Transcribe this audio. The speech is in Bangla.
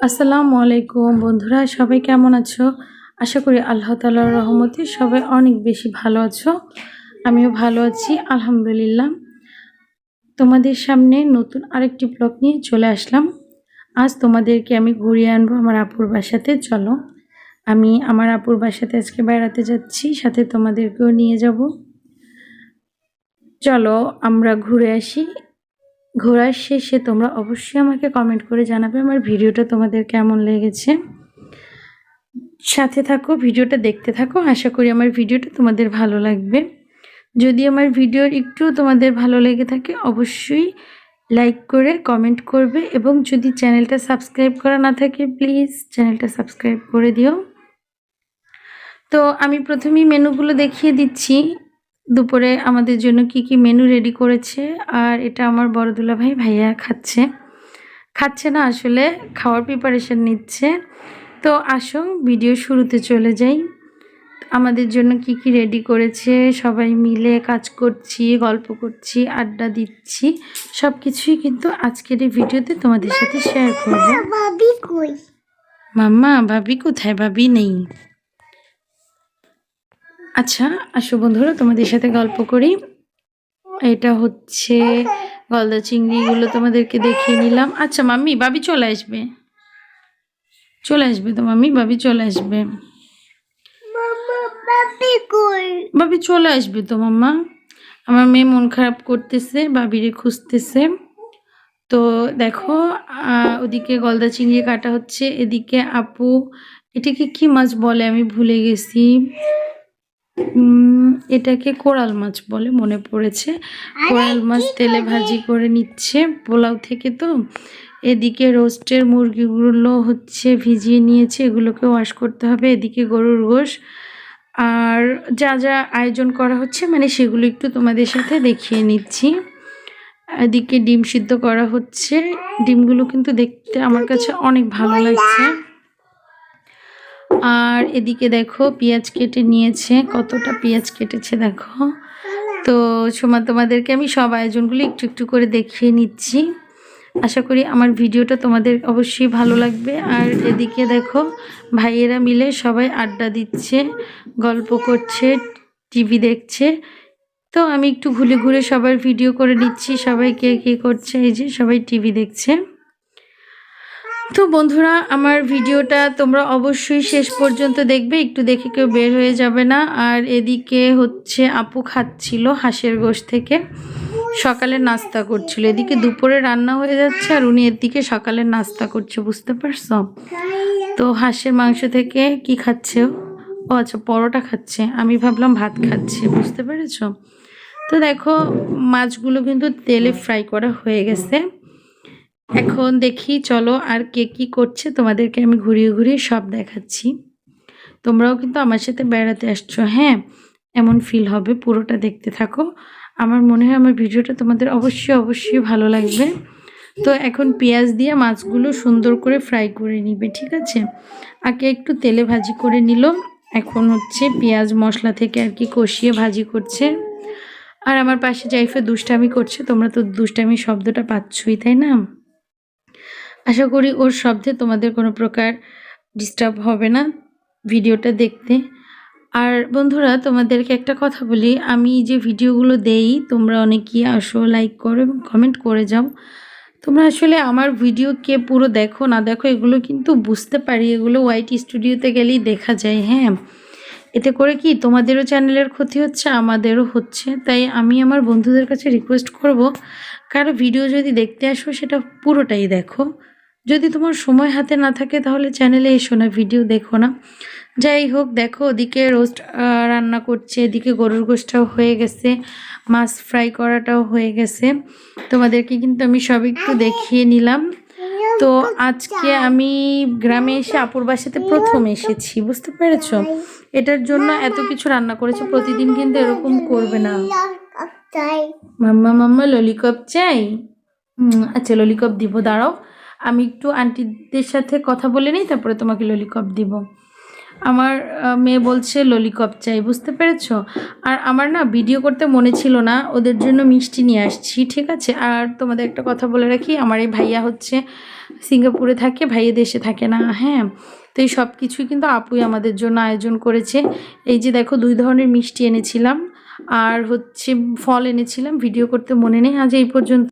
আসসালামু আলাইকুম বন্ধুরা, সবাই কেমন আছো? আশা করি আল্লাহ তালার রহমতে সবাই অনেক বেশি ভালো আছো। আমিও ভালো আছি, আলহামদুলিল্লাহ। তোমাদের সামনে নতুন আরেকটি ব্লগ নিয়ে চলে আসলাম। আজ তোমাদেরকে আমি ঘুরিয়ে আনব আমার আপুর বাসাতে, চলো। আমি আমার আপুর বাসাতে আজকে বেড়াতে যাচ্ছি, সাথে তোমাদেরকেও নিয়ে যাব। চলো, আমরা ঘুরে আসি। ঘোরার শেষে তোমরা অবশ্যই আমাকে কমেন্ট করে জানাবে আমার ভিডিওটা তোমাদের কেমন লেগেছে। সাথে থাকো, ভিডিওটা দেখতে থাকো, আশা করি আমার ভিডিওটা তোমাদের ভালো লাগবে। যদি আমার ভিডিওর একটু তোমাদের ভালো লেগে থাকে, অবশ্যই লাইক করে কমেন্ট করবে এবং যদি চ্যানেলটা সাবস্ক্রাইব করা না থাকে প্লিজ চ্যানেলটা সাবস্ক্রাইব করে দিও। তো আমি প্রথমেই মেনুগুলো দেখিয়ে দিচ্ছি। দুপুরে আমাদের জন্য কি কি মেনু রেডি করেছে আর এটা আমার বড় দুলা ভাই ভাইয়া খাচ্ছে। খাচ্ছে না আসলে খাওয়ার প্রিপারেশন নিচ্ছে। তো আসো ভিডিও শুরুতে চলে যাই। আমাদের জন্য কি কি রেডি করেছে সবাই মিলে কাজ করছি গল্প করছি আড্ডা দিচ্ছি সব কিছুই কিন্তু আজকের এই ভিডিওতে তোমাদের সাথে শেয়ার করব। মাম্মা ভাবি কোথায়? ভাবি নেই। আচ্ছা আসো বন্ধুরা তোমাদের সাথে গল্প করি। এটা হচ্ছে গলদা চিংড়িগুলো তোমাদেরকে দেখিয়ে নিলাম। আচ্ছা মাম্মি বাবি চলে আসবে। চলে আসবে তো মাম্মি? বাবি চলে আসবে। বাবি চলে আসবে তো মাম্মা? আমার মেয়ে মন খারাপ করতেছে বাবিরে খুঁজতেছে। তো দেখো ওদিকে গলদা চিংড়ি কাটা হচ্ছে এদিকে আপু এটাকে কি মাছ বলে আমি ভুলে গেছি। এটাকে কোরাল মাছ বলে মনে পড়েছে। কোরাল মাছ তেলে ভাজি করে নিচ্ছে। পোলাও থেকে তো এদিকে রোস্টের মুরগিগুলো হচ্ছে ভিজিয়ে নিয়েছে। এগুলোকে ওয়াশ করতে হবে এদিকে গরুর গোশ। আর যা যা আয়োজন করা হচ্ছে মানে সেগুলো একটু তোমাদের সাথে দেখিয়ে নিচ্ছি। এদিকে ডিম সিদ্ধ করা হচ্ছে। ডিমগুলো কিন্তু দেখতে আমার কাছে অনেক ভালো লাগছে। আর এদিকে দেখো পেঁয়াজ কেটে নিয়েছে, কতটা পেঁয়াজ কেটেছে দেখো। তো সোমা, তোমাদেরকে আমি সব আয়োজনগুলো একটু একটু করে দেখিয়ে নিচ্ছি। আশা করি আমার ভিডিওটা তোমাদের অবশ্যই ভালো লাগবে। আর এদিকে দেখো ভাইয়েরা মিলে সবাই আড্ডা দিচ্ছে, গল্প করছে, টিভি দেখছে। তো আমি একটু ঘুরে ঘুরে সবার ভিডিও করে নিচ্ছি। সবাই কে কে করছে, এই যে সবাই টিভি দেখছে। তো বন্ধুরা, আমার ভিডিওটা তোমরা অবশ্যই শেষ পর্যন্ত দেখবে। একটু দেখে কেউ বের হয়ে যাবে না। আর এদিকে হচ্ছে আপু খাচ্ছিল হাঁসের গোশ থেকে। সকালে নাস্তা করছিল। এদিকে দুপুরে রান্না হয়ে যাচ্ছে আর উনি এদিকে সকালে নাস্তা করছে, বুঝতে পারছ? তো হাঁসের মাংস থেকে কি খাচ্ছে? ও? ও আচ্ছা পরোটা খাচ্ছে। আমি ভাবলাম ভাত খাচ্ছে, বুঝতে পেরেছ? তো দেখো, মাছগুলো কিন্তু তেলে ফ্রাই করা হয়ে গেছে। এখন দেখি, চলো আর কে কি করছে, তোমাদেরকে আমি ঘুরিয়ে ঘুরিয়ে সব দেখাচ্ছি। তোমরাও কিন্তু আমার সাথে বেড়াতে আসছো হ্যাঁ? এমন ফিল হবে, পুরোটা দেখতে থাকো। আমার মনে হয় আমার ভিডিওটা তোমাদের অবশ্যই অবশ্যই ভালো লাগবে। তো এখন পেঁয়াজ দিয়ে মাছগুলো সুন্দর করে ফ্রাই করে নিবে, ঠিক আছে? আগে একটু তেলে ভাজি করে নিল এখন হচ্ছে পেঁয়াজ মশলা থেকে আর কি কষিয়ে ভাজি করছে। আর আমার পাশে জাইফে দুষ্টামি করছে, তোমরা তো দুষ্টামি শব্দটা পাচ্ছই, তাই না? আশা করি ওর শব্দে তোমাদের কোনো প্রকার ডিস্টার্ব হবে না ভিডিওটা দেখতে। আর বন্ধুরা, তোমাদেরকে একটা কথা বলি। আমি যে ভিডিওগুলো দেই, তোমরা অনেকেই আসো লাইক করো এবং কমেন্ট করে যাও। তোমরা আসলে আমার ভিডিও কে পুরো দেখো, না দেখো, এগুলো কিন্তু বুঝতে পারি। এগুলো হোয়াইট স্টুডিওতে গেলেই দেখা যায় হ্যাঁ। এতে করে কি, তোমাদেরও চ্যানেলের ক্ষতি হচ্ছে, আমাদেরও হচ্ছে। তাই আমি আমার বন্ধুদের কাছে রিকোয়েস্ট করব, কারও ভিডিও যদি দেখতে আসো, সেটা পুরোটাই দেখো। যদি তোমার সময় হাতে না থাকে তাহলে চ্যানেলে এসো না ভিডিও দেখো না। যাই হোক দেখো ওদিকে রোস্ট রান্না করছে এদিকে গরুর গোষ্ঠটাও হয়ে গেছে মাছ ফ্রাই করাটাও হয়ে গেছে। তোমাদেরকে কিন্তু আমি সব একটু দেখিয়ে নিলাম। তো আজকে আমি গ্রামে এসে আপুর বাসাতে প্রথম এসেছি বুঝতে পেরেছ? এটার জন্য এত কিছু রান্না করেছে প্রতিদিন কিন্তু এরকম করবে না। মাম্মা মাম্মা ললিকপ চাই? আচ্ছা ললিকপ দিব দাঁড়াও। আমি একটু আন্টিদের সাথে কথা বলে নিই, তারপরে তোমাকে ললিকপ দিব। আমার মেয়ে বলছে ললিকপ চাই বুঝতে পেরেছ? আর আমার না ভিডিও করতে মনে ছিল না, ওদের জন্য মিষ্টি নিয়ে আসছি, ঠিক আছে? আর তোমাদের একটা কথা বলে রাখি, আমার এই ভাইয়া হচ্ছে সিঙ্গাপুরে থাকে, ভাইয়া দেশে থাকে না হ্যাঁ? তো এই সব কিছুই কিন্তু আপুই আমাদের জন্য আয়োজন করেছে। এই যে দেখো, দুই ধরনের মিষ্টি এনেছিলাম, আর হচ্ছে ফল এনেছিলাম ভিডিও করতে মনে নেই আজ এই পর্যন্ত।